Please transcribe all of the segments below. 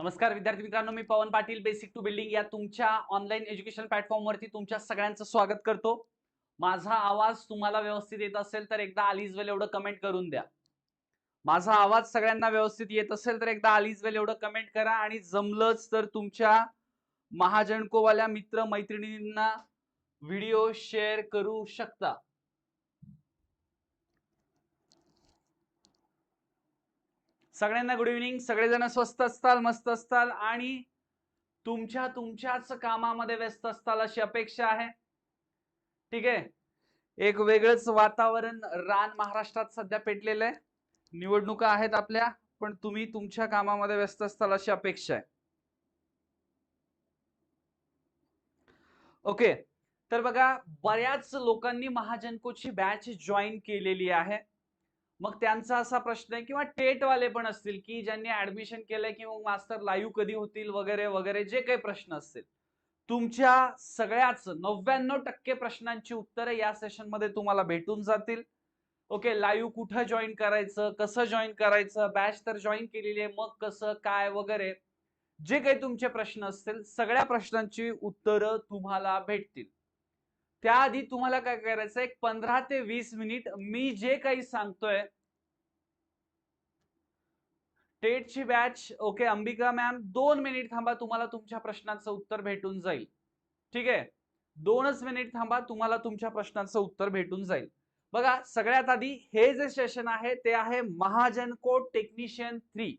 नमस्कार विद्यार्थी मित्रांनो. मी Pawan Patil basic to building या तुमच्या ऑनलाईन एज्युकेशन प्लॅटफॉर्मवरती तुमच्या सगळ्यांचं स्वागत करतो. माझा आवाज तुम्हाला व्यवस्थित येत असेल तर एकदा आलीज वेल एवढं कमेंट करून द्या. माझा आवाज सगळ्यांना व्यवस्थित येत असेल तर एकदा आलीज वेल एवढं कमेंट करा आणि जमलंच तर तुमच्या महाजनकोवाल्या मित्र मैत्रिणींना व्हिडिओ शेअर करू शकता. सगळ्यांना गुड इव्हिनिंग सगळेजण स्वस्त असताल मस्त असताल आणि तुमच्या तुमच्याच कामामध्ये व्यस्त असताल अशी अपेक्षा आहे. ठीक आहे? एक वेगळंच वातावरण रान महाराष्ट्रात सध्या पेटलेलं आहे. निवडणुका आहेत आपल्या पण तुम्ही तुमच्या कामामध्ये व्यस्त असताल अशी अपेक्षा आहे. ओके तर बघा बऱ्याच लोकांनी महाजनकोची बॅच जॉईन केलेली आहे. मग त्यांचा असा प्रश्न आहे किंवा टेट वाले पण असतील की ज्यांनी ऍडमिशन केलंय की मग मास्टर लाईव्ह कधी होतील वगैरे वगैरे जे काही प्रश्न असतील. तुमच्या सगळ्याच नव्याण्णव टक्के प्रश्नांची उत्तरं या सेशनमध्ये तुम्हाला भेटून जातील. ओके लाईव्ह कुठं जॉईन करायचं कसं जॉईन करायचं बॅच तर जॉईन केलेली आहे मग कसं काय वगैरे जे काही तुमचे प्रश्न असतील सगळ्या प्रश्नांची उत्तरं तुम्हाला भेटतील. त्याआधी तुम्हाला काय करायचं एक पंधरा ते वीस मिनिट मी जे काही सांगतोय टेटची बॅच ओके अंबिका मॅम दोन मिनिट थांबा तुम्हाला तुमच्या प्रश्नाचं उत्तर भेटून जाईल. ठीक आहे? दोनच मिनिट थांबा तुम्हाला तुमच्या प्रश्नाचं उत्तर भेटून जाईल. बघा सगळ्यात आधी हे जे सेशन आहे ते आहे महाजनको टेक्निशियन थ्री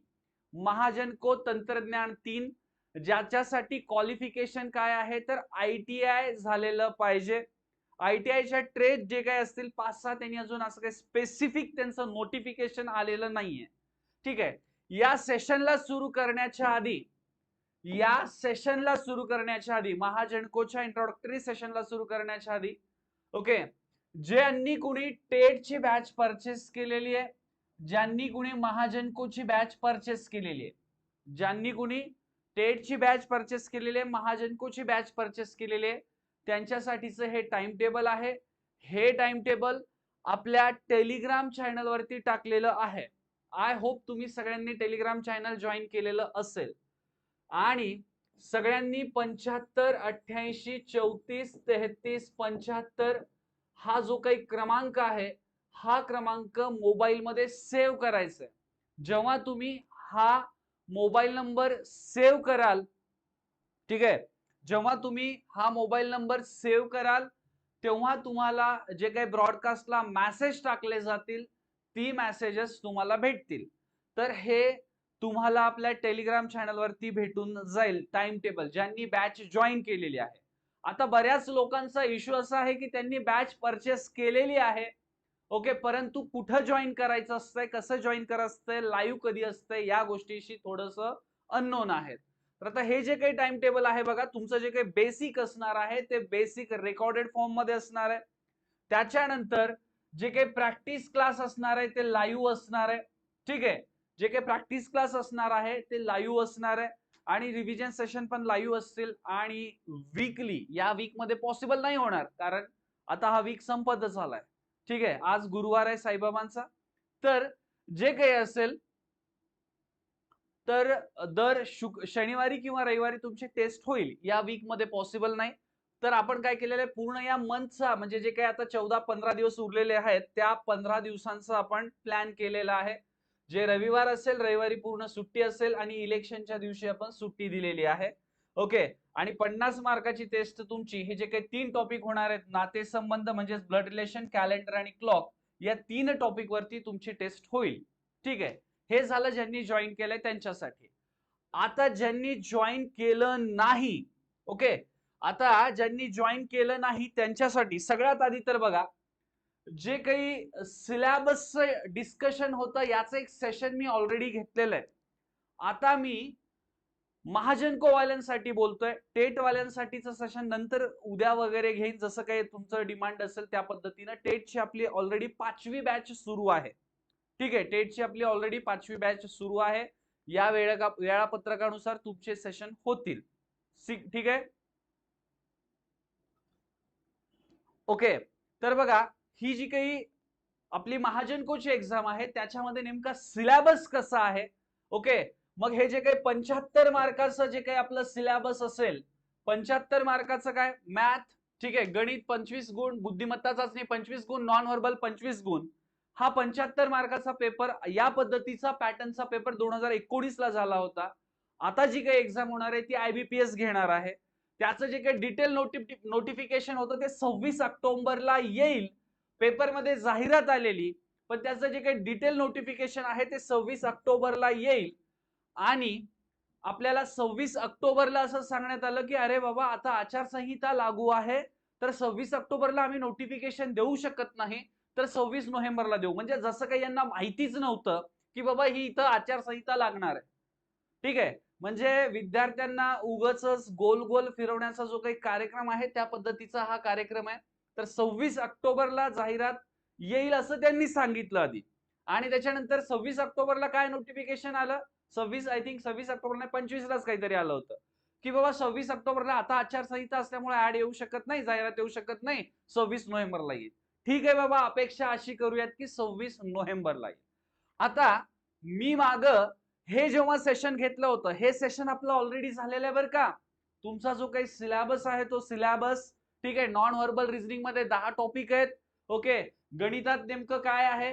महाजनको तंत्रज्ञान तीन. ज्याच्यासाठी क्वालिफिकेशन काय आहे? तर आय टी आय झालेलं पाहिजे. आय टी आयच्या ट्रेड जे काही असतील पाच सहा त्यांनी अजून असं काही स्पेसिफिक त्यांचं नोटिफिकेशन आलेलं नाहीये. ठीक आहे? या सेशनला सुरू करण्याच्या आधी या सेशनला सुरू करण्याच्या आधी महाजनकोच्या इंट्रोडक्टरी सेशनला सुरू करण्याच्या आधी ओके ज्यांनी कुणी टेटची बॅच परचेस केलेली आहे ज्यांनी कुणी महाजनकोची बॅच परचेस केलेली आहे ज्यांनी कुणी टेटची बॅच परचेस केलेली आहे महाजनकोची बॅच परचेस केलेली आहे. त्यांच्यासाठीचं हे टाइम टेबल आहे. हे टाइम टेबल आपल्या टेलिग्राम चॅनलवरती टाकलेलं आहे. आय होप तुम्ही सगळ्यांनी टेलिग्राम चॅनल जॉईन केलेलं असेल. आणि सगळ्यांनी पंच्याहत्तर अठ्ठ्याऐंशी चौतीस तेहतीस पंच्याहत्तर हा जो काही क्रमांक आहे हा क्रमांक मोबाईलमध्ये सेव्ह करायचा आहे जेव्हा तुम्ही हा मोबाईल नंबर सेव्ह कराल. ठीक आहे? जेव्हा तुम्ही हा मोबाईल नंबर सेव्ह कराल तेव्हा तुम्हाला जे काही ब्रॉडकास्टला मेसेज टाकले जातील ती मेसेजेस तुम्हाला भेटतील. तर हे तुम्हाला आपल्या टेलिग्राम चॅनलवरती भेटून जाईल टाइम टेबल ज्यांनी बॅच जॉईन केलेली आहे. आता बऱ्याच लोकांचा इश्यू असा आहे की त्यांनी बॅच परचेस केलेली आहे. ओके परंतु कुठं जॉईन करायचं असतंय कसं जॉईन करायचं असतंय लाईव्ह कधी असतंय या गोष्टीशी थोडस अननोन आहेत. तर आता हे जे काही टाइम टेबल आहे बघा तुमचं जे काही बेसिक असणार आहे ते बेसिक रेकॉर्डेड फॉर्ममध्ये असणार आहे. त्याच्यानंतर जे काही प्रॅक्टिस क्लास असणार आहे ते लाईव्ह असणार आहे. ठीक आहे? जे काही प्रॅक्टिस क्लास असणार आहे ते लाईव्ह असणार आहे. आणि रिव्हिजन सेशन पण लाईव्ह असतील. आणि वीकली या वीकमध्ये पॉसिबल नाही होणार. कारण आता हा वीक संपतच झालाय ठीक आहे आज गुरुवार आहे साईबाबांचा. तर जे काही असेल तर दर शुक शनिवारी किंवा रविवारी तुमची टेस्ट होईल. या वीकमध्ये पॉसिबल नाही. तर आपण काय केलेलं आहे पूर्ण या मंथचा म्हणजे जे काही आता चौदा पंधरा दिवस उरलेले आहेत त्या पंधरा दिवसांचा आपण प्लॅन केलेला आहे. जे रविवार असेल रविवारी पूर्ण सुट्टी असेल आणि इलेक्शनच्या दिवशी आपण सुट्टी दिलेली आहे. ओके. आणि पन्नास मार्काची टेस्ट तुमची हे जे काही तीन टॉपिक होणार आहेत नातेसंबंध म्हणजेच ब्लड रिलेशन कॅलेंडर आणि क्लॉक या तीन टॉपिक वरती तुमची टेस्ट होईल. ठीक आहे? हे झालं ज्यांनी जॉईन केलंय त्यांच्यासाठी. आता ज्यांनी जॉईन केलं नाही ओके? आता ज्यांनी जॉईन केलं नाही त्यांच्यासाठी सगळ्यात आधी तर बघा जे काही सिलॅबसचं डिस्कशन होतं याचं एक सेशन मी ऑलरेडी घेतलेलं आहे. आता मी महाजनको वाल्यांसाठी बोलतोय. टेट वाल्यांसाठीचं सेशन नंतर उद्या वगैरे घेईन. जसं काही तुमचं डिमांड असेल त्या पद्धतीनं टेटची आपली ऑलरेडी पाचवी बॅच सुरू आहे. ठीक आहे टेटची आपली ऑलरेडी पाचवी बॅच सुरू आहे. या वेळा वेळापत्रकानुसार तुमचे सेशन होतील. ठीक आहे? ओके तर बघा ही जी काही आपली महाजनकोची एक्झाम आहे त्याच्यामध्ये नेमका सिलेबस कसा आहे? ओके मग हे जे काही पंच्याहत्तर मार्काचं जे काही आपलं सिलेबस असेल पंच्याहत्तर मार्काचं काय? मॅथ ठीक आहे गणित पंचवीस गुण बुद्धिमत्ता चाचणी पंचवीस गुण नॉन व्हर्बल पंचवीस गुण. हा पंच्याहत्तर मार्काचा पेपर या पद्धतीचा पॅटर्नचा पेपर दोन हजार एकोणीस ला झाला होता. आता जी काही एक्झाम होणार आहे ती आयबीपीएस घेणार आहे. त्याचं जे काही डिटेल नोटिफिकेशन होतं ते सव्वीस ऑक्टोबरला येईल. पेपरमध्ये जाहिरात आलेली पण त्याचं जे काही डिटेल नोटिफिकेशन आहे ते सव्वीस ऑक्टोबरला येईल. आणि आपल्याला सव्वीस ऑक्टोबरला असं सांगण्यात आलं की अरे बाबा आता आचारसंहिता लागू आहे तर सव्वीस ऑक्टोबरला आम्ही नोटिफिकेशन देऊ शकत नाही तर सव्वीस नोव्हेंबरला देऊ. म्हणजे जसं काही यांना माहितीच नव्हतं की बाबा ही इथं आचारसंहिता लागणार आहे. ठीक आहे? म्हणजे विद्यार्थ्यांना उगच गोल गोल फिरवण्याचा जो काही कार्यक्रम आहे त्या पद्धतीचा हा कार्यक्रम आहे. तर सव्वीस ऑक्टोबरला जाहिरात येईल असं त्यांनी सांगितलं आधी. आणि त्याच्यानंतर सव्वीस ऑक्टोबरला काय नोटिफिकेशन आलं? सव्वीस आय थिंक सव्वीस ऑक्टोबर नाही पंचवीस काहीतरी आलं होतं. की बाबा सव्वीस ऑक्टोबरला आता आचारसंहिता असल्यामुळे ऍड येऊ शकत नाही जाहिरात येऊ शकत नाही सव्वीस नोव्हेंबरला येईल. ठीक आहे बाबा अपेक्षा अशी करूयात की सव्वीस नोव्हेंबरला येईल. आता मी माग हे जेव्हा सेशन घेतलं होतं हे सेशन आपलं ऑलरेडी झालेलं आहे बरं का. तुमचा जो काही सिलेबस आहे तो सिलेबस ठीक आहे नॉन व्हर्बल रिझनिंगमध्ये दहा टॉपिक आहेत ओके गणितात नेमकं काय आहे?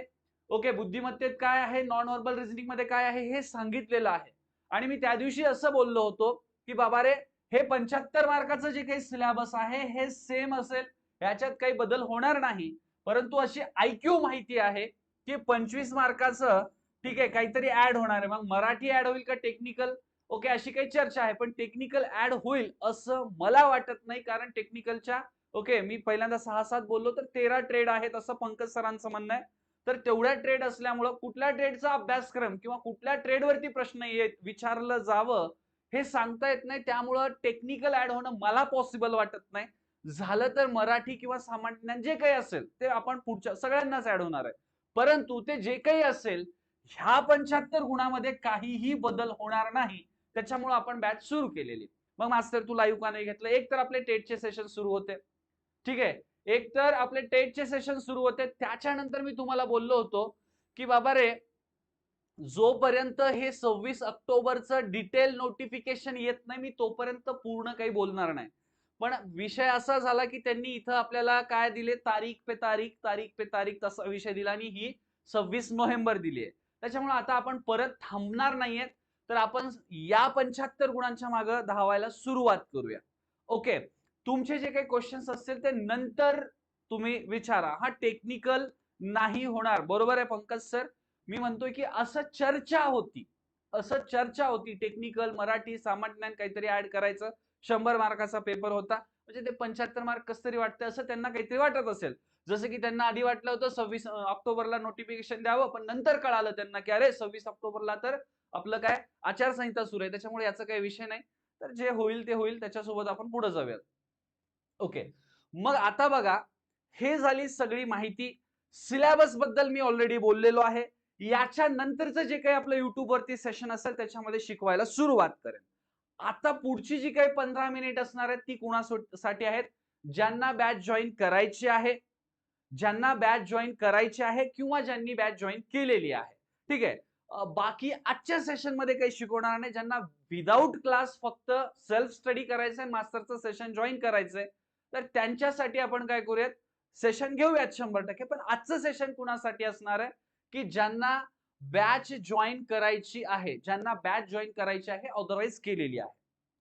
ओके बुद्धिमत्तेत काय आहे? नॉन व्हर्बल रिझनिंगमध्ये काय आहे? हे सांगितलेलं आहे. आणि मी त्या दिवशी असं बोललो होतो की बाबा रे हे पंच्याहत्तर मार्काचं जे काही सिलेबस आहे हे सेम असेल. याच्यात काही बदल होणार नाही. परंतु अशी आयक्यू माहिती आहे की पंचवीस मार्काचं ठीक आहे काहीतरी ऍड होणार आहे. मग मराठी ऍड होईल का टेक्निकल ओके अशी काही चर्चा आहे पण टेक्निकल ऍड होईल असं मला वाटत नाही. कारण टेक्निकलच्या ओके मी पहिल्यांदा सहा सात बोललो तर तेरा ट्रेड आहेत असं पंकज सरांचं म्हणणं आहे. तर तेवढ्या ट्रेड असल्यामुळं कुठल्या ट्रेडचा अभ्यासक्रम किंवा कुठल्या ट्रेडवरती प्रश्न येत विचारलं जावं हे सांगता येत नाही. त्यामुळं टेक्निकल ऍड होणं मला पॉसिबल वाटत नाही. झालं तर मराठी किंवा सामान्य जे काही असेल ते आपण पुढच्या सगळ्यांनाच ऍड होणार आहे. परंतु ते जे काही असेल ह्या पंच्याहत्तर गुणामध्ये काहीही बदल होणार नाही. त्याच्यामुळे आपण बॅच सुरू केलेली. मग मास्तर तू लाईव्ह का नाही घेतलं? एक तर आपले टेटचे सेशन सुरू होते. ठीक आहे? एक तर आपले टेटचे सेशन सुरू होते त्याच्यानंतर मी तुम्हाला बोललो होतो की बाबा रे जोपर्यंत हे सव्वीस ऑक्टोबरचं डिटेल नोटिफिकेशन येत नाही मी तोपर्यंत पूर्ण काही बोलणार नाही. पण विषय असा झाला की त्यांनी इथं आपल्याला काय दिले? तारीख पे तारीख तारीख पे तारीख तसा विषय दिला आणि ही सव्वीस नोव्हेंबर दिली आहे. त्याच्यामुळे आता आपण परत थांबणार नाहीयेत तर आपण या पंच्याहत्तर गुणांच्या मागे धावायला सुरुवात करूया. ओके. तुमचे जे काही क्वेश्चन्स असतील ते नंतर तुम्ही विचारा. हा टेक्निकल नाही होणार. बरोबर आहे पंकज सर मी म्हणतोय की असं चर्चा होती. असं चर्चा होती. टेक्निकल मराठी सामान्य काहीतरी ऍड करायचं. शंभर मार्काचा पेपर होता. म्हणजे ते पंच्याहत्तर मार्क कस तरी वाटतं असं त्यांना काहीतरी वाटत असेल. जसं की त्यांना आधी वाटलं होतं सव्वीस ऑक्टोबरला नोटिफिकेशन द्यावं पण नंतर कळालं त्यांना की अरे सव्वीस ऑक्टोबरला तर आपलं काय आचारसंहिता सुरू आहे. त्याच्यामुळे याचा काही विषय नाही. तर जे होईल ते होईल. त्याच्यासोबत आपण पुढे जाऊयात. ओके. मग आता बघा हे झाली सगळी माहिती. सिलेबसबद्दल मी ऑलरेडी बोललेलो आहे. याच्या नंतरचं जे काही आपलं युट्यूबवरती सेशन असेल त्याच्यामध्ये शिकवायला सुरुवात करेन. आता पुढची जी काही पंधरा मिनिट असणार आहेत ती कुणासाठी आहेत? ज्यांना बॅच जॉईन करायची आहे. ज्यांना बॅच जॉईन करायची आहे किंवा ज्यांनी बॅच जॉईन केलेली आहे. ठीक आहे? बाकी आजच्या सेशनमध्ये काही शिकवणार नाही. ज्यांना विदाऊट क्लास फक्त सेल्फ स्टडी करायचंय मास्टरचं सेशन जॉईन करायचंय तर त्यांच्यासाठी आपण काय करूयात? सेशन घेऊयात शंभर टक्के. पण आजचं सेशन कुणासाठी असणार आहे? की ज्यांना बॅच जॉईन करायची आहे ज्यांना बॅच जॉईन करायची आहे ऑथराईज केलेली आहे.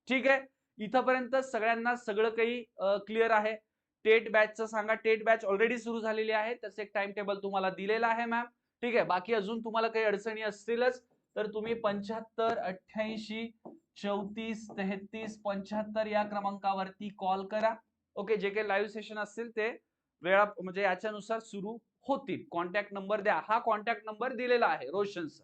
ठीक आहे? इथंपर्यंत सगळ्यांना सगळं काही क्लिअर आहे. टेट बॅचचं सांगा. टेट बॅच ऑलरेडी सुरू झालेली आहे. त्याचं एक टाइम टेबल तुम्हाला दिलेला आहे मॅम ठीक आहे? बाकी अजून तुम्हाला काही अडचणी असतीलच तर तुम्ही पंच्याहत्तर अठ्ठ्याऐंशी चौतीस तेहतीस पंच्याहत्तर या क्रमांकावरती कॉल करा. ओके जे काही लाईव्ह सेशन असतील ते वेळा म्हणजे याच्यानुसार सुरू होतील. कॉन्टॅक्ट नंबर द्या. हा कॉन्टॅक्ट नंबर दिलेला आहे रोशनचा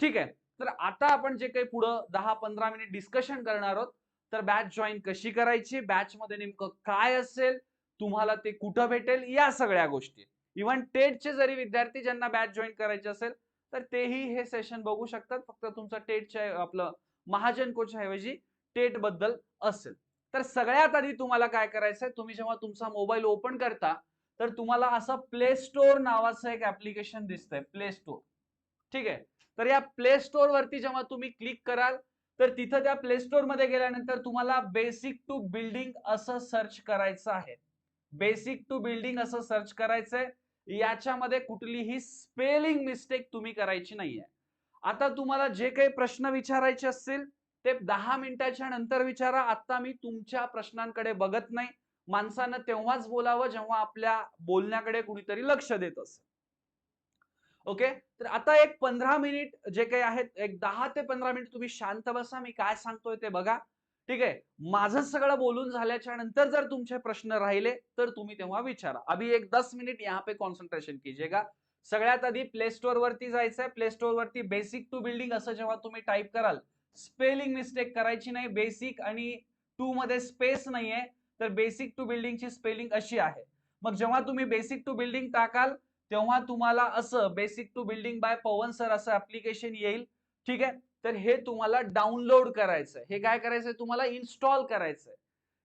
ठीक आहे? तर आता आपण जे काही पुढं दहा पंधरा मिनिट डिस्कशन करणार आहोत तर बॅच जॉईन कशी करायची? बॅच मध्ये नेमकं काय असेल? तुम्हाला ते कुठं भेटेल? या सगळ्या गोष्टी. इव्हन टेटचे जरी विद्यार्थी ज्यांना बॅच जॉईन करायचे असेल तर तेही हे सेशन बघू शकतात. फक्त तुमचं टेटच्या आपलं महाजन कोच ऐवजी टेटबद्दल असेल. तर सगळ्यात आधी तुम्हाला काय करायचंय? तुम्ही जेव्हा तुमचा मोबाईल ओपन करता तर तुम्हाला असं प्ले स्टोअर नावाचं एक ऍप्लिकेशन दिसतंय प्ले स्टोअर ठीक आहे? तर या प्ले स्टोअर वरती जेव्हा तुम्ही क्लिक कराल तर तिथं त्या प्ले स्टोअरमध्ये गेल्यानंतर तुम्हाला बेसिक टू बिल्डिंग असं सर्च करायचं आहे. बेसिक टू बिल्डिंग असं सर्च करायचंय. याच्यामध्ये कुठलीही स्पेलिंग मिस्टेक तुम्ही करायची नाहीये. आता तुम्हाला जे काही प्रश्न विचारायचे असतील ते दहा मिनिटाच्या नंतर विचारा आता मी तुमच्या प्रश्नांकडे बघत नाही. माणसानं तेव्हाच बोलावं जेव्हा आपल्या बोलण्याकडे कुणीतरी लक्ष देत असत ओके? तर आता एक पंधरा मिनिट जे काही आहेत एक दहा ते पंधरा मिनिट तुम्ही शांत बसा मी काय सांगतोय ते बघा. ठीक आहे? माझं सगळं बोलून झाल्याच्यानंतर जर तुमचे प्रश्न राहिले तर तुम्ही तेव्हा विचारा. अभी एक दस मिनिट यहाँ पे कॉन्सन्ट्रेशन कीजिएगा. सगळ्यात आधी प्ले स्टोअर वरती जायचंय. प्ले स्टोअर वरती बेसिक टू बिल्डिंग असं जेव्हा तुम्ही टाईप कराल स्पेलिंग मिस्टेक करायची नाही बेसिक आणि टू मध्ये स्पेस नाहीये तर बेसिक टू बिल्डिंगची स्पेलिंग अशी आहे. मग जेव्हा तुम्ही बेसिक टू बिल्डिंग टाकाल तेव्हा तुम्हाला असं basic to building by Pawan sir असं ऍप्लिकेशन येईल. ठीक आहे? तर हे तुम्हाला डाउनलोड करायचंय. हे काय करायचंय? तुम्हाला इन्स्टॉल करायचंय.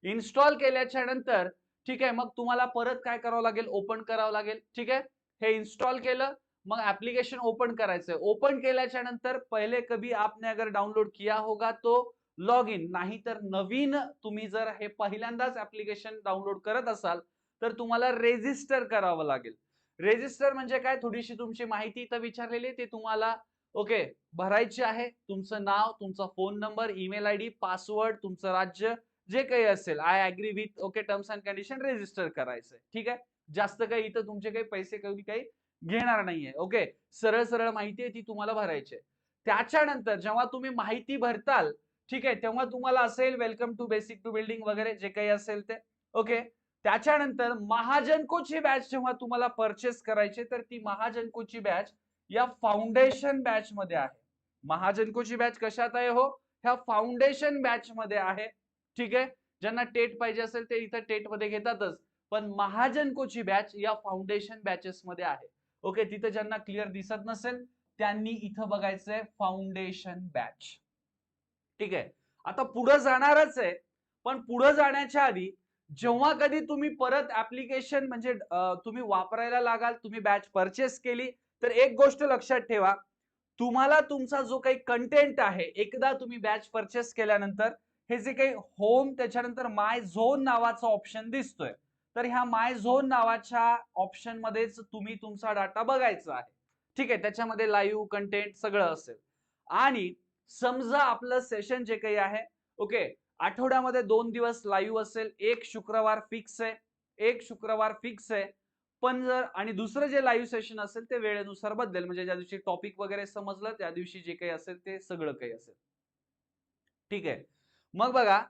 इन्स्टॉल केल्याच्यानंतर ठीक आहे मग तुम्हाला परत काय करावं लागेल? ओपन करावं लागेल. ठीक आहे? हे इन्स्टॉल केलं मग ऍप्लिकेशन ओपन करायचंय. ओपन केल्याच्यानंतर पहिले कभी आपने अगर डाउनलोड किया होगा तो लॉग इन नाही तर नवीन तुम्ही जर हे पहिल्यांदाच ऍप्लिकेशन डाउनलोड करत असाल तर तुम्हाला रेजिस्टर करावं लागेल. रेजिस्टर म्हणजे काय? थोडीशी तुमची माहिती इथं विचारलेली ते तुम्हाला ओके भरायची आहे. तुमचं नाव तुमचा phone number email I D password तुमचं राज्य जे काही असेल. I agree with okay terms and condition register करायचंय. ठीक आहे? जास्त काही इथं तुमचे काही पैसे कमी काही घेणार नाहीये. ओके सरळ सरळ माहिती आहे ती तुम्हाला भरायची त्याच्यानंतर जेव्हा तुम्ही माहिती भरताल ठीक आहे तेव्हा तुम्हाला असेल welcome to basic to building वगैरे जे काही असेल ते. ओके त्याच्यानंतर महाजनकोची बॅच जेव्हा तुम्हाला परचेस करायची तर ती महाजनकोची बॅच या फाउंडेशन बॅच मध्ये आहे. महाजनकोची बॅच कशात आहे हो? ह्या फाउंडेशन बॅच मध्ये आहे. ठीक आहे? ज्यांना टेट पाहिजे असेल ते इथं टेटमध्ये घेतातच. पण महाजनकोची बॅच या फाउंडेशन बॅचेस मध्ये आहे. ओके तिथं ज्यांना क्लिअर दिसत नसेल त्यांनी इथं बघायचंय फाउंडेशन बॅच ठीक आहे? आता पुढे जाणारच आहे पण पुढे जाण्याच्या आधी जेव्हा कधी तुम्ही परत ऍप्लिकेशन म्हणजे तुम्ही वापरायला लागाल तुम्ही बॅच परचेस केली तर एक गोष्ट लक्षात ठेवा तुम्हाला तुमचा जो काही कंटेंट आहे एकदा तुम्ही बॅच परचेस केल्यानंतर हे जे काही होम त्याच्यानंतर माय झोन नावाचा ऑप्शन दिसतोय. तर ह्या माय झोन नावाच्या ऑप्शन मध्येच तुम्ही तुमचा डाटा बघायचा आहे. ठीक आहे त्याच्यामध्ये लाईव्ह कंटेंट सगळं असेल. आणि समजा आपलं सेशन जे काही आहे ओके आठवड्यामध्ये दोन दिवस लाईव्ह असेल एक शुक्रवार फिक्स आहे एक शुक्रवार फिक्स आहे पण जर आणि दुसरं जे लाईव्ह सेशन असेल ते वेळेनुसार बदलेल. म्हणजे ज्या दिवशी टॉपिक वगैरे समजलं त्या दिवशी जे काही असेल ते सगळं काही असेल. ठीक आहे. मग बघा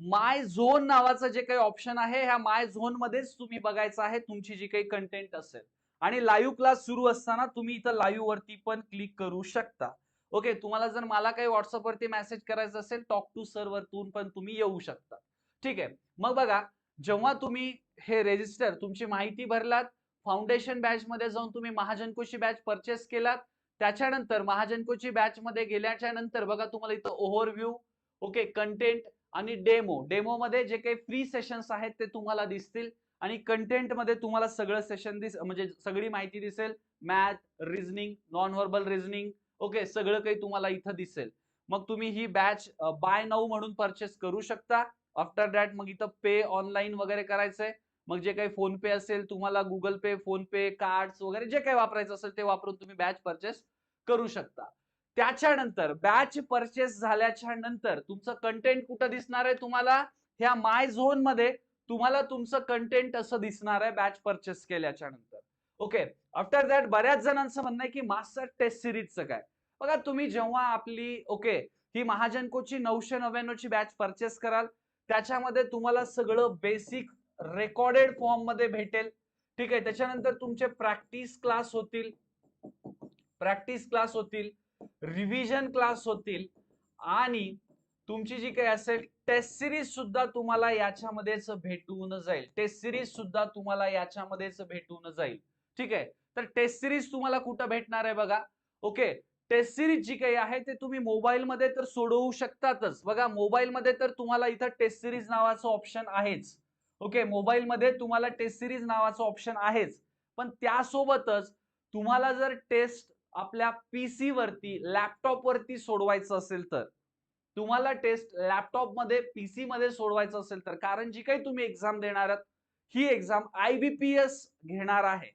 माय झोन नावाचं जे काही ऑप्शन आहे ह्या माय झोन मध्येच तुम्ही बघायचं आहे तुमची जी काही कंटेंट असेल. आणि लाईव्ह क्लास सुरू असताना तुम्ही इथं लाईव्ह वरती पण क्लिक करू शकता. ओके तुम्हाला जर मला काही व्हॉट्सअप वरती मेसेज करायचं असेल टॉक टू सर वरतून पण तुम्ही येऊ शकता. ठीक आहे मग बघा जेव्हा तुम्ही हे रेजिस्टर तुमची माहिती भरलात फाउंडेशन बॅच मध्ये जाऊन तुम्ही महाजनकोची बॅच परचेस केलात त्याच्यानंतर महाजनकोची बॅच मध्ये गेल्याच्यानंतर बघा तुम्हाला इथं ओव्हरव्ह्यू ओके कंटेंट आणि डेमो डेमो मध्ये जे काही फ्री सेशन्स आहेत ते तुम्हाला दिसतील आणि कंटेंटमध्ये तुम्हाला सगळं सेशन दिस म्हणजे सगळी माहिती दिसेल. Math reasoning non verbal reasoning okay सगळं काही तुम्हाला इथं दिसेल. मग तुम्ही ही बॅच बाय नाऊ म्हणून परचेस करू शकता. आफ्टर दॅट मग इथं पे ऑनलाईन वगैरे करायचंय. मग जे काही फोन पे असेल तुम्हाला Google Pay PhonePe cards वगैरे जे काही वापरायचं असेल ते वापरून तुम्ही बॅच परचेस करू शकता. त्याच्यानंतर बॅच परचेस झाल्याच्यानंतर तुमचं कंटेंट कुठं दिसणार आहे तुम्हाला? ह्या माय झोनमध्ये तुम्हाला तुमचं कंटेंट असं दिसणार आहे बॅच परचेस केल्याच्यानंतर ओके आफ्टर दॅट बऱ्याच जणांचं म्हणणं आहे की मास्टर टेस्ट सिरीजचं काय? बघा तुम्ही जेव्हा आपली ओके ही महाजनकोची नऊशे नव्याण्णवची बॅच परचेस कराल त्याच्यामध्ये तुम्हाला सगळं बेसिक रेकॉर्डेड फॉर्ममध्ये भेटेल. ठीक आहे त्याच्यानंतर तुमचे प्रॅक्टिस क्लास होतील. प्रॅक्टिस क्लास होतील. रिव्हिजन क्लास होतील आणि तुमची जी काही असेल टेस्ट सिरीज सुद्धा तुम्हाला याच्यामध्येच भेटून जाईल. टेस्ट सिरीज सुद्धा तुम्हाला याच्यामध्येच भेटून जाईल. ठीक आहे? तर टेस्ट सिरीज तुम्हाला कुठं भेटणार आहे बघा? ओके टेस्ट सिरीज जी काही आहे ते तुम्ही मोबाईल मध्ये तर सोडवू शकतातच. बघा मोबाईल मध्ये तर तुम्हाला इथं टेस्ट सिरीज नावाचं ऑप्शन आहेच. ओके मोबाईल मध्ये तुम्हाला टेस्ट सिरीज नावाचं ऑप्शन आहेच. पण त्यासोबतच तुम्हाला जर टेस्ट आपल्या पीसी वरती लॅपटॉप वरती सोडवायचं असेल तर. तुम्हाला टेस्ट लॅपटॉपमध्ये पीसी मध्ये सोडवायचं असेल तर. कारण जी काही तुम्ही एक्झाम देणार आहात ही एक्झाम आयबीपीएस घेणार आहे.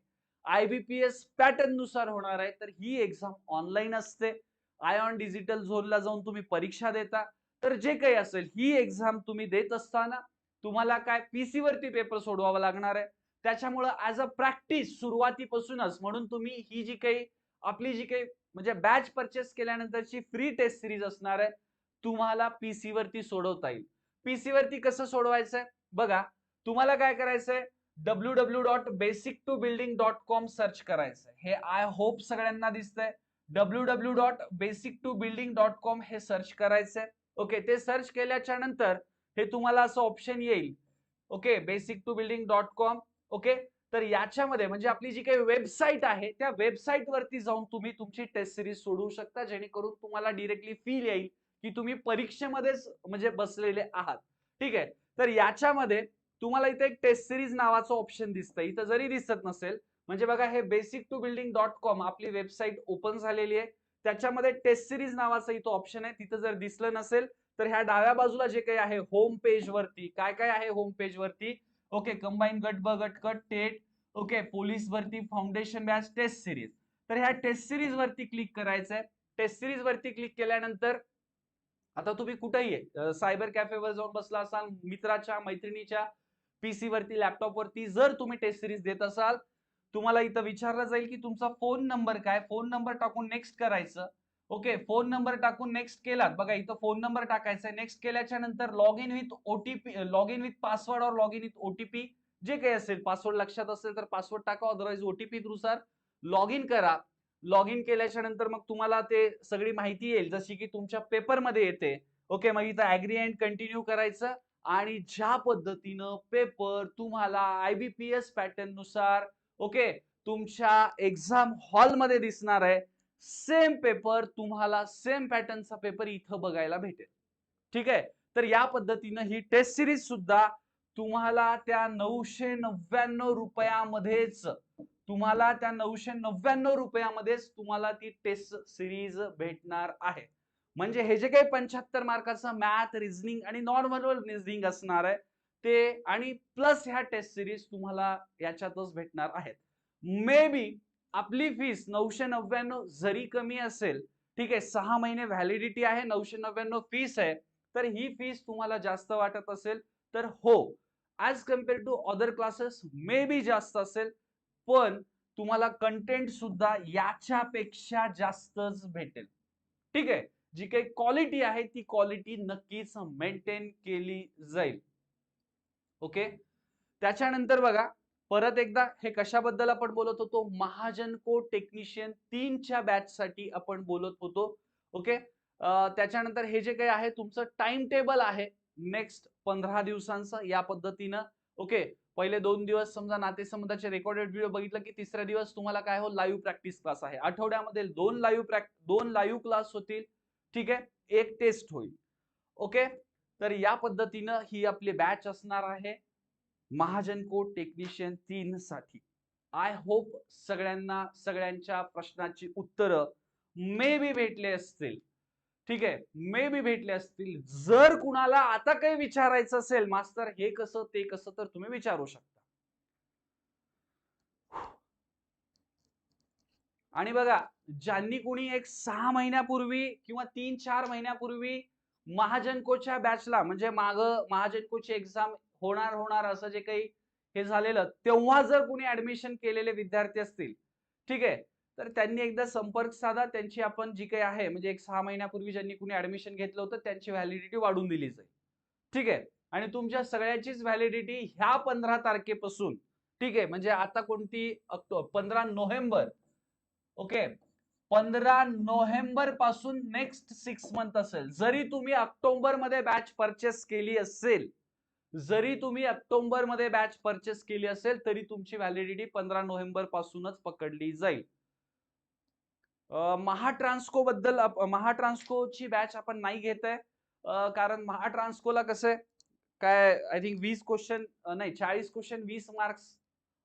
आयबीपीएस पॅटर्ननुसार होणार आहे. तर ही एक्झाम ऑनलाईन असते. आयॉन डिजिटल झोनला जाऊन तुम्ही परीक्षा देता. तर जे काही असेल ही एक्झाम तुम्ही देत असताना तुम्हाला काय पीसी वरती पेपर सोडवावा लागणार आहे. त्याच्यामुळं ॲज अ प्रॅक्टिस सुरुवातीपासूनच म्हणून तुम्ही ही जी काही आपली जी काही म्हणजे बॅच परचेस केल्यानंतरची फ्री टेस्ट सिरीज असणार आहे तुम्हाला पीसी वरती सोडवता येईल. पीसी वरती कसं सोडवायचंय? बघा तुम्हाला काय करायचंय? W W dot basic to building dot com search करायचंय. हे आय होप सगळ्यांना दिसतंय. W W dot basic to building dot com हे सर्च करायचंय. ओके ते सर्च केल्याच्यानंतर हे तुम्हाला असं ऑप्शन येईल. Okay basic to building dot com okay तर याच्यामध्ये म्हणजे आपली जी काही वेबसाईट आहे त्या वेबसाईट वरती जाऊन तुम्ही तुमची टेस्ट सिरीज सोडवू शकता जेणेकरून तुम्हाला डिरेक्टली फील येईल की तुम्ही परीक्षेमध्येच म्हणजे बसलेले आहात. ठीक आहे? तर याच्यामध्ये तुम्हाला इथे एक टेस्ट सिरीज नावाचं ऑप्शन दिसतं इथं जरी दिसत नसेल म्हणजे बघा हे basic to building dot com आपली वेबसाईट ओपन झालेली आहे. त्याच्यामध्ये टेस्ट सिरीज नावाचं इथं ऑप्शन आहे. तिथं जर दिसलं नसेल तर ह्या डाव्या बाजूला जे काही आहे होम पेज वरती काय काय आहे होम पेज वरती? ओके कंबाईन गट ब गट कट टेट. ओके पोलीस भरती फाउंडेशन बॅच टेस्ट सिरीज तर ह्या टेस्ट सिरीज वरती क्लिक करायचंय. टेस्ट सिरीज वरती क्लिक केल्यानंतर आता तुम्ही कुठेही सायबर कॅफेवर जाऊन बसला असाल मित्राच्या मैत्रिणीच्या पीसी वरती लॅपटॉप वरती जर तुम्ही टेस्ट सिरीज देत असाल तुम्हाला इथं विचारलं जाईल की तुमचा फोन नंबर काय? फोन नंबर टाकून नेक्स्ट करायचं. ओके फोन नंबर टाकून नेक्स्ट केलात. बघा इथं फोन नंबर टाकायचा नेक्स्ट केल्याच्यानंतर log in with OTP log in with password और लॉग इन विथ ओटीपी जे काही असेल पासवर्ड लक्षात असेल तर पासवर्ड टाका. अदरवाइज ओटीपी नुसार लॉग इन करा. लॉग इन केल्याच्यानंतर मग तुम्हाला ते सगळी माहिती येईल. जशी की तुमच्या पेपरमध्ये येते. ओके मग इथं ऍग्री अँड कंटिन्यू करायचं. आणि ज्या पद्धतीनं पेपर तुम्हाला आयबीपीएस पॅटर्ननुसार ओके तुमच्या एक्झाम हॉलमध्ये दिसणार आहे सेम पेपर तुम्हाला सेम पॅटर्नचा पेपर इथं बघायला भेटेल. ठीक आहे? तर या पद्धतीनं ही टेस्ट सिरीज सुद्धा तुम्हाला त्या नऊशे नव्याण्णव रुपयामध्येच तुम्हाला त्या नऊशे नव्याण्णव रुपयामध्येच तुम्हाला ती टेस्ट सिरीज भेटणार आहे. म्हणजे हे जे काही पंच्याहत्तर मार्काचं मॅथ रिझनिंग आणि नॉन व्हर्बल रिझनिंग असणार आहे ते आणि प्लस ह्या टेस्ट सिरीज तुम्हाला याच्यातच भेटणार आहेत. मे बी आपली फीस नऊशे नव्याण्णव जरी कमी असेल ठीक आहे सहा महिने व्हॅलिडिटी आहे नऊशे नव्याण्णव फीस आहे तर ही फीस तुम्हाला जास्त वाटत असेल तर हो as compare to other classes maybe जास्त असेल पण तुम्हाला कंटेंट सुद्धा याच्यापेक्षा जास्तच भेटेल. ठीक आहे जी काही क्वालिटी आहे ती क्वालिटी नक्कीच मेंटेन केली जाईल. ओके त्याच्यानंतर बघा परत एकदा हे कशाबद्दल आपण बोलत होतो? महाजन को टेक्निशियन तीनच्या बॅच साठी आपण बोलत होतो. ओके त्याच्यानंतर हे जे काही आहे तुमचं टाइम टेबल आहे नेक्स्ट पंधरा दिवसांचं या पद्धतीनं. ओके पहिले दोन दिवस समजा नातेसंबंधाचे रेकॉर्डेड व्हिडिओ बघितलं की तिसऱ्या दिवस तुम्हाला काय हो? लाईव्ह प्रॅक्टिस क्लास आहे. आठवड्यामध्ये दोन लाईव्ह प्रॅक्ट दोन लाईव्ह क्लास होतील. ठीक आहे? एक टेस्ट होईल. ओके तर या पद्धतीनं ही आपली बॅच असणार आहे. महाजनको टेक्निशियन तीन साठी. आय होप सगळ्यांना सगळ्यांच्या प्रश्नाची उत्तरं मे बी भेटले असतील. ठीक आहे? मे बी भेटले असतील. जर कुणाला आता काही विचारायचं असेल मास्तर हे कसं ते कसं तर तुम्ही विचारू शकता. आणि बघा ज्यांनी कुणी एक सहा महिन्यापूर्वी किंवा तीन चार महिन्यापूर्वी महाजनकोच्या बॅचला म्हणजे माग महाजनकोची एक्झाम होणार होणार असं जे काही हे झालेलं तेव्हा जर कुणी ऍडमिशन केलेले विद्यार्थी असतील ठीक आहे? तर त्यांनी एकदा संपर्क साधा त्यांची आपण जी काही आहे म्हणजे एक सहा महिन्यापूर्वी ज्यांनी कुणी ऍडमिशन घेतलं होतं त्यांची व्हॅलिडिटी वाढून दिली जाईल. ठीक आहे? आणि तुमच्या सगळ्याचीच व्हॅलिडिटी ह्या पंधरा तारखेपासून ठीक आहे? म्हणजे आता कोणती पंधरा नोव्हेंबर ओके? पंधरा नोव्हेंबरपासून नेक्स्ट सिक्स मंथ असेल. जरी तुम्ही ऑक्टोबरमध्ये बॅच परचेस केली असेल जरी तुम्ही ऑक्टोबरमध्ये बॅच परचेस केली असेल तरी तुमची व्हॅलिडिटी पंधरा नोव्हेंबर पासूनच पकडली जाईल. महाट्रान्सको बद्दल महाट्रान्सकोची बॅच आपण नाही घेत आहे. कारण महाट्रान्सकोला कसं आहे काय आय थिंक वीस क्वेश्चन नाही चाळीस क्वेश्चन वीस मार्क्स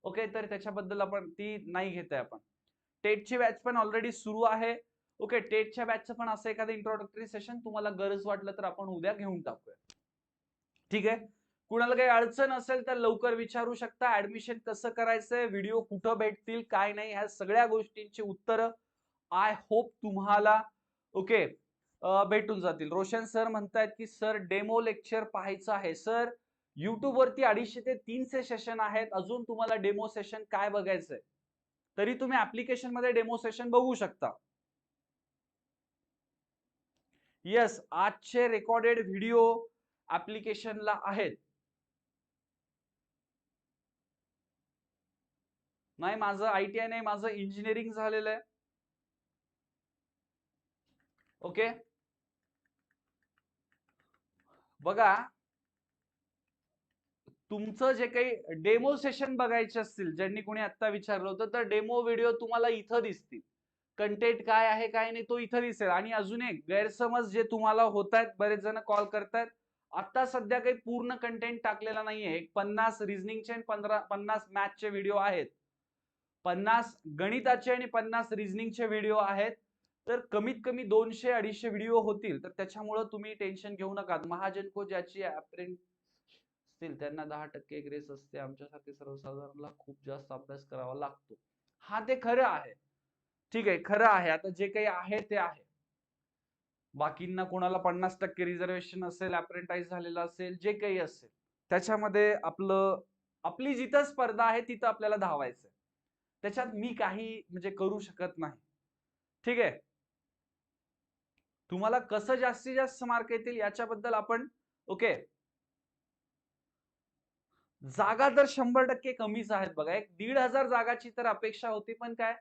ओके तर त्याच्याबद्दल आपण ती नाही घेत आहे आपण. टेटची बॅच पण ऑलरेडी सुरू आहे. ओके टेटच्या बॅचचं पण असं एखादं इंट्रोडक्टरी सेशन तुम्हाला गरज वाटलं तर आपण उद्या घेऊन टाकूया. ठीक आहे? कुणाला काही अडचण असेल तर लवकर विचारू शकता. ऍडमिशन कसं करायचंय? व्हिडिओ कुठं भेटतील? काय नाही? ह्या सगळ्या गोष्टींची उत्तरं आय होप तुम्हाला ओके भेटून जातील. रोशन सर म्हणतायत की सर डेमो लेक्चर पाहायचं आहे. सर युट्यूबवरती अडीचशे ते तीनशे सेशन आहेत. अजून तुम्हाला डेमो सेशन काय बघायचंय? तरी तुम्ही ऍप्लिकेशनमध्ये डेमो सेशन बघू शकता. येस आजचे रेकॉर्डेड व्हिडिओ ऍप्लिकेशनला आहेत. नाही माझं आय टी आय नाही माझं इंजिनिअरिंग झालेलं आहे. ओके बघा तुमचं जे काही डेमो सेशन बघायचे असतील ज्यांनी कोणी आता विचारलं होतं तर डेमो व्हिडिओ तुम्हाला इथं दिसतील. कंटेंट काय आहे काय नाही तो इथं दिसेल. आणि अजून एक गैरसमज जे तुम्हाला होत आहेत बरेच जण कॉल करतायत. आता सध्या काही पूर्ण कंटेंट टाकलेला नाहीये. एक पन्नास रिझनिंगचे आणि पंधरा पन्नास मॅथचे व्हिडिओ आहेत. पन्नास गणिताचे आणि पन्नास रिझनिंगचे व्हिडिओ आहेत. तर कमीत कमी दोनशे अडीचशे व्हिडिओ होतील. तर त्याच्यामुळं तुम्ही टेन्शन घेऊ नका. महाजन को ज्याची अप्रेंट असतील त्यांना दहा टक्के ग्रेस असते. आमच्यासारखे सर्वसाधारणला खूप जास्त अभ्यास करावा लागतो. हा ते खरं आहे. ठीक आहे खरं आहे. आता जे काही आहे ते आहे. बाकींना कोणाला पन्नास टक्के रिझर्वेशन असेल अप्रेंटाईज झालेलं असेल जे काही असेल त्याच्यामध्ये आपलं आपली जिथं स्पर्धा आहे तिथं आपल्याला धावायचं त्याच्यात मी काही म्हणजे करू शकत नाही. ठीक आहे? तुम्हाला कसं जास्तीत जास्त मार्क येतील याच्याबद्दल आपण ओके? जागा तर शंभर टक्के कमीच आहेत बघा. एक दीड हजार जागाची तर अपेक्षा होती पण काय?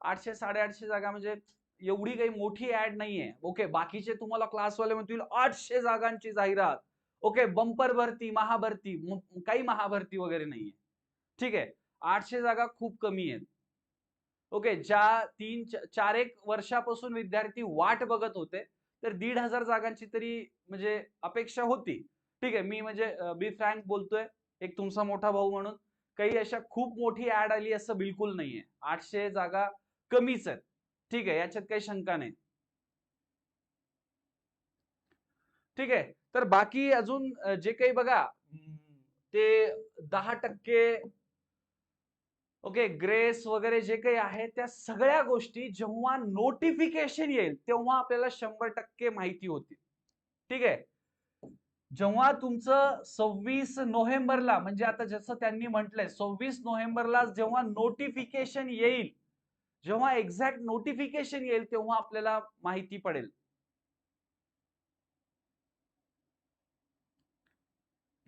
आठशे साडेआठशे जागा म्हणजे एवढी काही मोठी ऍड नाहीये. ओके बाकीचे तुम्हाला क्लासवाले म्हणतील आठशे जागांची जाहिरात. ओके बंपर भरती महाभरती काही महाभरती वगैरे नाहीये. ठीक आहे? आठशे जागा खूप कमी आहेत. ओके ज्या तीन चार एक वर्षापासून विद्यार्थी वाट बघत होते तर दीड हजार जागांची तरी म्हणजे अपेक्षा होती. ठीक आहे मी म्हणजे बी फ्रँक बोलतोय एक तुमचा मोठा भाऊ म्हणून. काही अशा खूप मोठी ऍड आली असं बिलकुल नाहीये. आठशे जागा कमीच आहेत. ठीक आहे याच्यात काही शंका नाही. ठीक आहे तर बाकी अजून जे काही बघा ते दहा टक्के ओके ग्रेस वगैरे जे काही आहे त्या सगळ्या गोष्टी जेव्हा नोटिफिकेशन येईल तेव्हा आपल्याला शंभर टक्के माहिती होती ठीक आहे? जेव्हा तुमचं सव्वीस नोव्हेंबरला म्हणजे आता जसं त्यांनी म्हटलंय सव्वीस नोव्हेंबरला जेव्हा नोटिफिकेशन येईल जेव्हा एक्झॅक्ट नोटिफिकेशन येईल तेव्हा आपल्याला माहिती पडेल.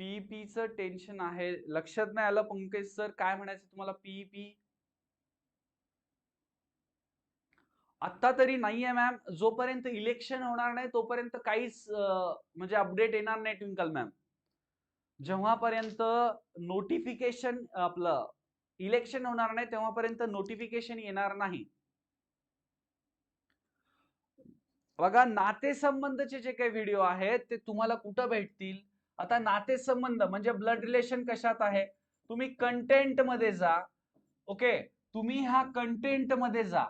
पीईपीचं टेन्शन आहे. लक्षात नाही आलं पंकज सर काय म्हणायचं तुम्हाला पीईपी आता तरी नाहीये मॅम जोपर्यंत इलेक्शन होणार नाही तोपर्यंत काहीच म्हणजे अपडेट येणार नाही ट्विंकल मॅम जेव्हापर्यंत नोटिफिकेशन आपलं इलेक्शन होणार नाही तेव्हापर्यंत नोटिफिकेशन येणार नाही. बघा नातेसंबंधचे जे काही व्हिडिओ आहेत ते तुम्हाला कुठं भेटतील? आता नातेसंबंध म्हणजे ब्लड रिलेशन कशात आहे? तुम्ही कंटेंटमध्ये जा ओके तुम्ही हा कंटेंटमध्ये जा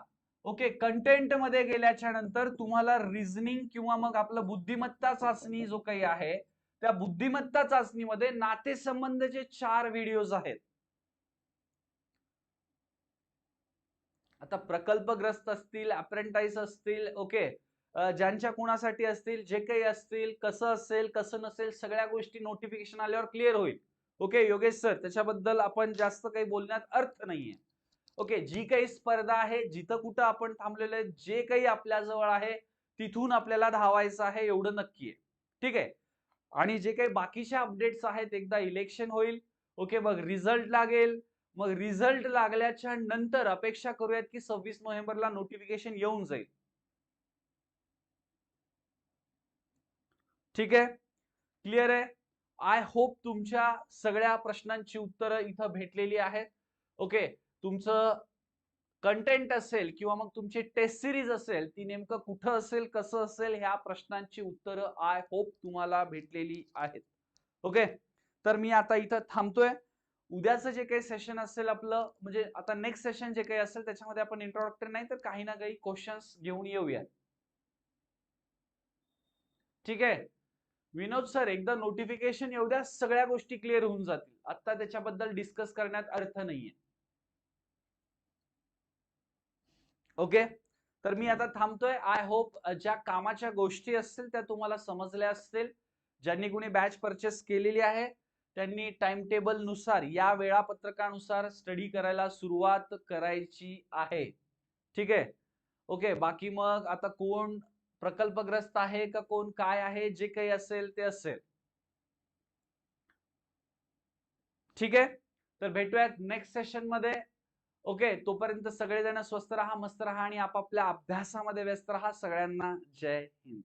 ओके कंटेंटमध्ये गेल्याच्यानंतर तुम्हाला रिझनिंग किंवा मग आपलं बुद्धिमत्ता चाचणी जो काही आहे त्या बुद्धिमत्ता चाचणीमध्ये नातेसंबंधचे चार व्हिडिओज आहेत. आता प्रकल्पग्रस्त असतील अप्रेंटाईस असतील ओके ज्यांच्या कुणासाठी असतील जे काही असतील कसं असेल कसं नसेल सगळ्या गोष्टी नोटिफिकेशन आल्यावर क्लिअर होईल. ओके योगेश सर त्याच्याबद्दल आपण जास्त काही बोलण्यात अर्थ नाहीये. ओके जी काही स्पर्धा आहे जिथं कुठं आपण थांबलेलं आहे जे काही आपल्याजवळ आहे तिथून आपल्याला धावायचं आहे एवढं नक्की आहे ठीक आहे? आणि जे काही बाकीच्या अपडेट्स आहेत एकदा इलेक्शन होईल ओके मग रिझल्ट लागेल. मग रिझल्ट लागल्याच्या नंतर अपेक्षा करूयात की सव्वीस नोव्हेंबरला नोटिफिकेशन येऊन जाईल. ठीक आहे? क्लिअर आहे? आय होप तुमच्या सगळ्या प्रश्नांची उत्तरं इथं भेटलेली आहेत. ओके तुमचं कंटेंट असेल किंवा मग तुमची टेस्ट सिरीज असेल ती नेमकं कुठं असेल कसं असेल ह्या प्रश्नांची उत्तरं आय होप तुम्हाला भेटलेली आहेत. ओके तर मी आता इथं थांबतोय. उद्याचं जे काही सेशन असेल आपलं म्हणजे आता नेक्स्ट सेशन जे काही असेल त्याच्यामध्ये आपण इंट्रोडक्टरी नाही तर काही ना काही क्वेश्चन्स घेऊन येऊयात. ठीक आहे? विनोद सर एकदा नोटिफिकेशन येऊ द्या सगळ्या गोष्टी क्लिअर होऊन जातील. आता त्याच्याबद्दल डिस्कस करण्यात अर्थ नाहीये. ओके तर मी आता थांबतोय. आय होप ज्या कामाच्या गोष्टी असतील त्या तुम्हाला समजल्या असतील. ज्यांनी कुणी बॅच परचेस केलेली आहे त्यांनी टाइम टेबलनुसार या वेळापत्रकानुसार स्टडी करायला सुरुवात करायची आहे. ठीक? आहे ओके बाकी मग आता कोण प्रकल्पग्रस्त आहे का कोण? काय आहे? जे काही असेल ते असेल. ठीक आहे? तर भेटूयात नेक्स्ट सेशनमध्ये. ओके तोपर्यंत सगळेजण स्वस्त राहा मस्त राहा आणि आपापल्या अभ्यासामध्ये व्यस्त राहा. सगळ्यांना जय हिंद.